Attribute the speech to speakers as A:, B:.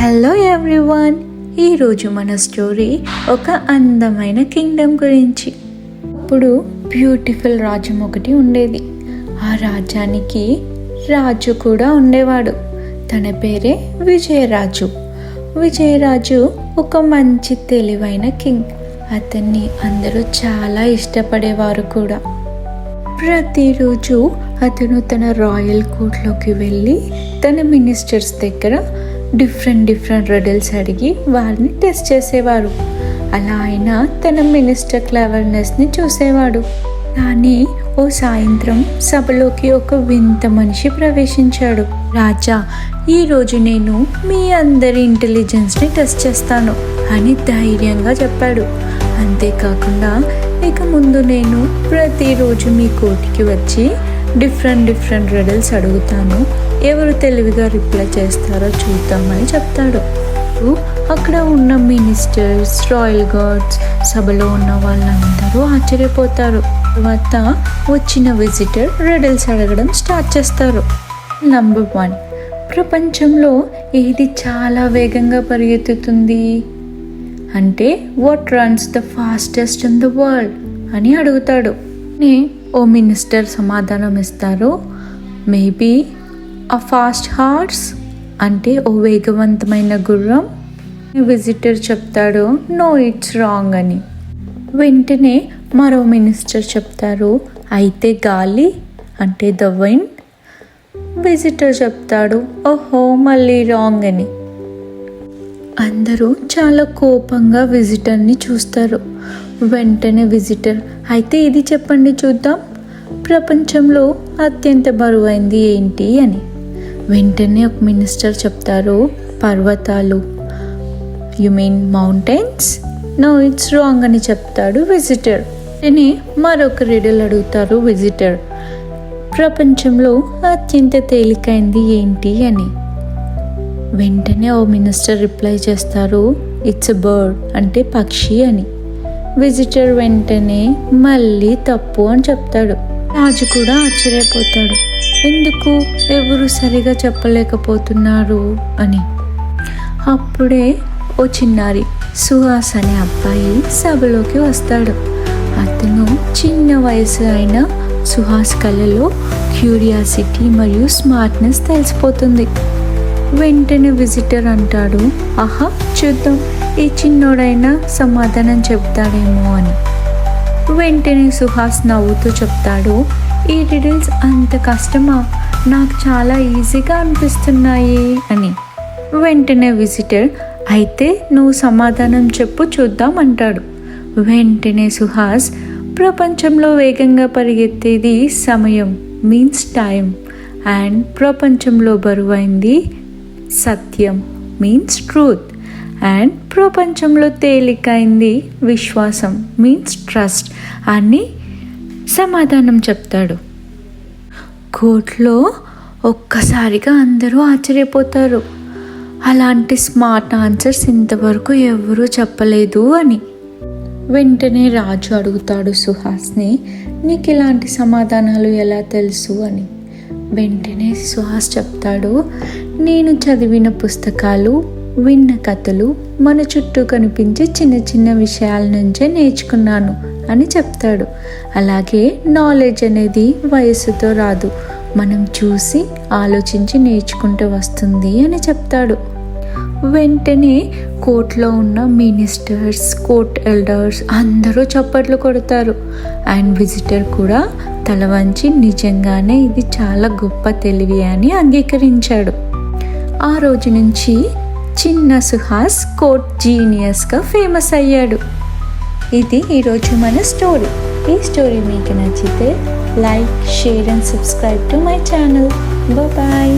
A: Hello everyone ఈరోజు మన story ఒక అందమైన కింగ్డమ్ గురించి. ఇప్పుడు బ్యూటిఫుల్ రాజ్యం ఒకటి ఉండేది. ఆ రాజ్యానికి రాజు కూడా ఉండేవాడు. తన పేరే విజయరాజు. విజయరాజు ఒక మంచి తెలివైన కింగ్ అతన్ని అందరూ చాలా ఇష్టపడేవారు కూడా. ప్రతిరోజు అతను తన రాయల్ కోర్ట్లోకి వెళ్ళి తన మినిస్టర్స్ దగ్గర డిఫరెంట్ డిఫరెంట్ రెడల్స్ అడిగి వారిని టెస్ట్ చేసేవారు. అలా ఆయన తన మినిస్టర్ క్లవర్నెస్ని చూసేవాడు. కానీ ఓ సాయంత్రం సభలోకి ఒక వింత మనిషి ప్రవేశించాడు. రాజా ఈరోజు నేను మీ అందరి ఇంటెలిజెన్స్ని టెస్ట్ చేస్తాను అని ధైర్యంగా చెప్పాడు. అంతేకాకుండా ఇక ముందు నేను ప్రతిరోజు మీ కోర్టుకి వచ్చి డిఫరెంట్ డిఫరెంట్ రెడల్స్ అడుగుతాను. ఎవరు తెలివిగా రిప్లై చేస్తారో చూద్దామని చెప్తాడు. అక్కడ ఉన్న మినిస్టర్స్ రాయల్ గార్డ్స్ సభలో ఉన్న వాళ్ళందరూ ఆశ్చర్యపోతారు. తర్వాత వచ్చిన విజిటర్ రెడల్స్ అడగడం స్టార్ట్ చేస్తారు. నంబర్ వన్ ప్రపంచంలో ఏది చాలా వేగంగా పరిగెత్తుతుంది? అంటే what runs the fastest in the world అని అడుగుతాడు. నే ఓ మినిస్టర్ సమాధానం ఇస్తారు. మేబీ అ ఫాస్ట్ హార్స్ అంటే ఓ వేగవంతమైన గుర్రం? విజిటర్ చెప్తాడు నో ఇట్స్ రాంగ్ అని. వెంటనే మరో మినిస్టర్ చెప్తారు అయితే గాలి అంటే ద విండ్? విజిటర్ చెప్తాడు ఓహో మళ్ళీ రాంగ్ అని. అందరూ చాలా కోపంగా విజిటర్ని చూస్తారు. వెంటనే విజిటర్ అయితే ఇది చెప్పండి చూద్దాం. ప్రపంచంలో అత్యంత బరువైంది ఏంటి అని. వెంటనే ఒక మినిస్టర్ చెప్తారు పర్వతాలు. You mean mountains no it's wrong అని చెప్తాడు విజిటర్ అని మరొక రీడల్ అడుగుతారు విజిటర్ ప్రపంచంలో అత్యంత తేలికైంది ఏంటి అని. వెంటనే ఓ మినిస్టర్ రిప్లై చేస్తారు ఇట్స్ బర్డ్ అంటే పక్షి అని. విజిటర్ వెంటనే మళ్ళీ తప్పు అని చెప్తాడు. రాజు కూడా ఆశ్చర్యపోతాడు. ఎందుకు? ఎవరు సరిగా చెప్పలేకపోతున్నారు అని. అప్పుడే ఓ చిన్నారి సుహాస్ అనే అబ్బాయి సభలోకి వస్తాడు. అతను చిన్న వయసు అయిన సుహాస్ కళలో క్యూరియాసిటీ మరియు స్మార్ట్నెస్ తెలిసిపోతుంది. వెంటనే విజిటర్ అంటాడు ఆహా చూద్దాం. ఈ చిన్నోడైనా సమాధానం చెప్తాడేమో అని. వెంటనే సుహాస్ నవ్వుతూ చెప్తాడు ఈ డీటెయిల్స్ అంత కష్టమా? నాకు చాలా ఈజీగా అనిపిస్తున్నాయి అని. వెంటనే విజిటర్ అయితే నువ్వు సమాధానం చెప్పు చూద్దాం అంటాడు. వెంటనే సుహాస్ ప్రపంచంలో వేగంగా పరిగెత్తేది సమయం మీన్స్ టైం అండ్ ప్రపంచంలో బరువైంది సత్యం మీన్స్ ట్రూత్ అండ్ ప్రపంచంలో తేలికైంది విశ్వాసం మీన్స్ ట్రస్ట్ అని సమాధానం చెప్తాడు. కోర్టులో ఒక్కసారిగా అందరూ ఆశ్చర్యపోతారు. అలాంటి స్మార్ట్ ఆన్సర్స్ ఇంతవరకు ఎవరూ చెప్పలేదు అని. వెంటనే రాజు అడుగుతాడు సుహాస్ని నీకు ఇలాంటి సమాధానాలు ఎలా తెలుసు? అని. వెంటనే సుహాస్ చెప్తాడు నేను చదివిన పుస్తకాలు విన్న కథలు మన చుట్టూ కనిపించే చిన్న చిన్న విషయాల నుంచే నేర్చుకున్నాను అని చెప్తాడు. అలాగే నాలెడ్జ్ అనేది వయస్సుతో రాదు. మనం చూసి ఆలోచించి నేర్చుకుంటూ వస్తుంది అని చెప్తాడు. వెంటనే కోర్టులో ఉన్న మినిస్టర్స్ కోర్ట్ ఎల్డర్స్ అందరూ చప్పట్లు కొడతారు. అండ్ విజిటర్ కూడా తల వంచి నిజంగానే ఇది చాలా గొప్ప తెలివి అని అంగీకరించాడు. ఆ రోజు నుంచి చిన్న సుహాస్ కోర్ట్ జీనియస్గా ఫేమస్ అయ్యాడు. ఇది ఈరోజు మన స్టోరీ ఈ స్టోరీ మీకు నచ్చితే like share and subscribe to my channel bye